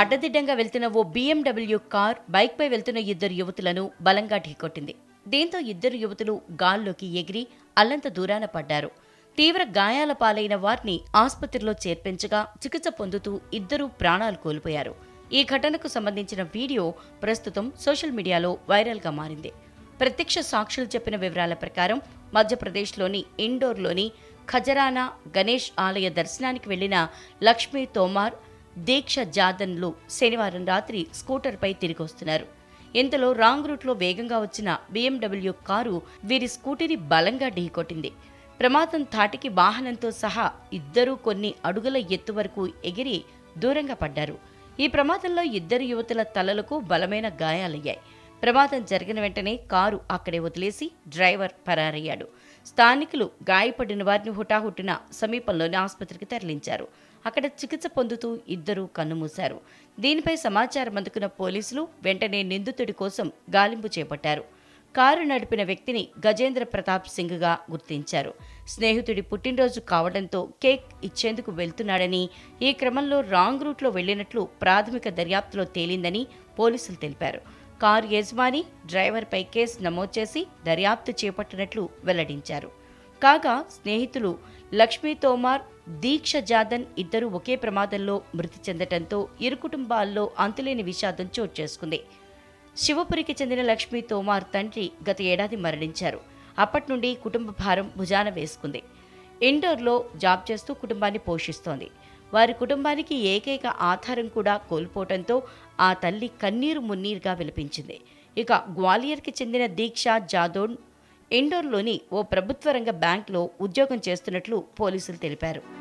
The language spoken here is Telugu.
అడ్డదిడ్డంగా వెళ్తున్న ఓ బీఎండబ్ల్యూ కార్ బైక్పై వెళ్తున్న ఇద్దరు యువతులను బలంగా ఢీకొట్టింది. దీంతో ఇద్దరు యువతులు గాల్లోకి ఎగిరి అల్లంత దూరాన పడ్డారు. తీవ్ర గాయాల పాలైన వారిని ఆసుపత్రిలో చేర్పించగా చికిత్స పొందుతూ ఇద్దరూ ప్రాణాలు కోల్పోయారు. ఈ ఘటనకు సంబంధించిన వీడియో ప్రస్తుతం సోషల్ మీడియాలో వైరల్గా మారింది. ప్రత్యక్ష సాక్షులు చెప్పిన వివరాల ప్రకారం మధ్యప్రదేశ్లోని ఇండోర్లోని ఖజరానా గణేష్ ఆలయ దర్శనానికి వెళ్ళిన లక్ష్మీ తోమార్ దీక్ష జాదన్లు శనివారం రాత్రి స్కూటర్పై తిరిగి వస్తున్నారు ఇంతలో రాంగ్ రూట్లో వేగంగా వచ్చిన బీఎండబ్ల్యూ కారు వీరి స్కూటీని బలంగా ఢీకొట్టింది. ప్రమాదం తాటికి వాహనంతో సహా ఇద్దరూ కొన్ని అడుగుల ఎత్తు వరకు ఎగిరి దూరంగా పడ్డారు. ఈ ప్రమాదంలో ఇద్దరు యువతుల తలలకు బలమైన గాయాలయ్యాయి. ప్రమాదం జరిగిన వెంటనే కారు అక్కడే వదిలేసి డ్రైవర్ పరారయ్యాడు. స్థానికులు గాయపడిన వారిని హుటాహుటిన సమీపంలోని ఆసుపత్రికి తరలించారు. అక్కడ చికిత్స పొందుతూ ఇద్దరూ కన్నుమూశారు. దీనిపై సమాచారం అందుకున్న పోలీసులు వెంటనే నిందితుడి కోసం గాలింపు చేపట్టారు. కారు నడిపిన వ్యక్తిని గజేంద్ర ప్రతాప్ సింగ్గా గుర్తించారు. స్నేహితుడి పుట్టినరోజు కావడంతో కేక్ ఇచ్చేందుకు వెళ్తున్నాడని ఈ క్రమంలో రాంగ్ రూట్లో వెళ్ళినట్లు ప్రాథమిక దర్యాప్తులో తేలిందని పోలీసులు తెలిపారు. కారు యజమాని డ్రైవర్పై కేసు నమోదు చేసి దర్యాప్తు చేపట్టినట్లు వెల్లడించారు. కాగా స్నేహితులు లక్ష్మీ తోమార్ దీక్ష జాదన్ ఇద్దరు ఒకే ప్రమాదంలో మృతి చెందటంతో ఇరు కుటుంబాల్లో అంతులేని విషాదం చోటు చేసుకుంది. శివపురికి చెందిన లక్ష్మీ తోమార్ తండ్రి గత ఏడాది మరణించారు. అప్పటి నుండి కుటుంబ భారం భుజాన వేసుకుంది. ఇండోర్లో జాబ్ చేస్తూ కుటుంబాన్ని పోషిస్తోంది. వారి కుటుంబానికి ఏకైక ఆధారం కూడా కోల్పోవడంతో ఆ తల్లి కన్నీరు మున్నీరుగా విలపించింది. ఇక గ్వాలియర్కి చెందిన దీక్ష జాదోన్ ఇండోర్లోని ఓ ప్రభుత్వ రంగ బ్యాంక్లో ఉద్యోగం చేస్తున్నట్లు పోలీసులు తెలిపారు.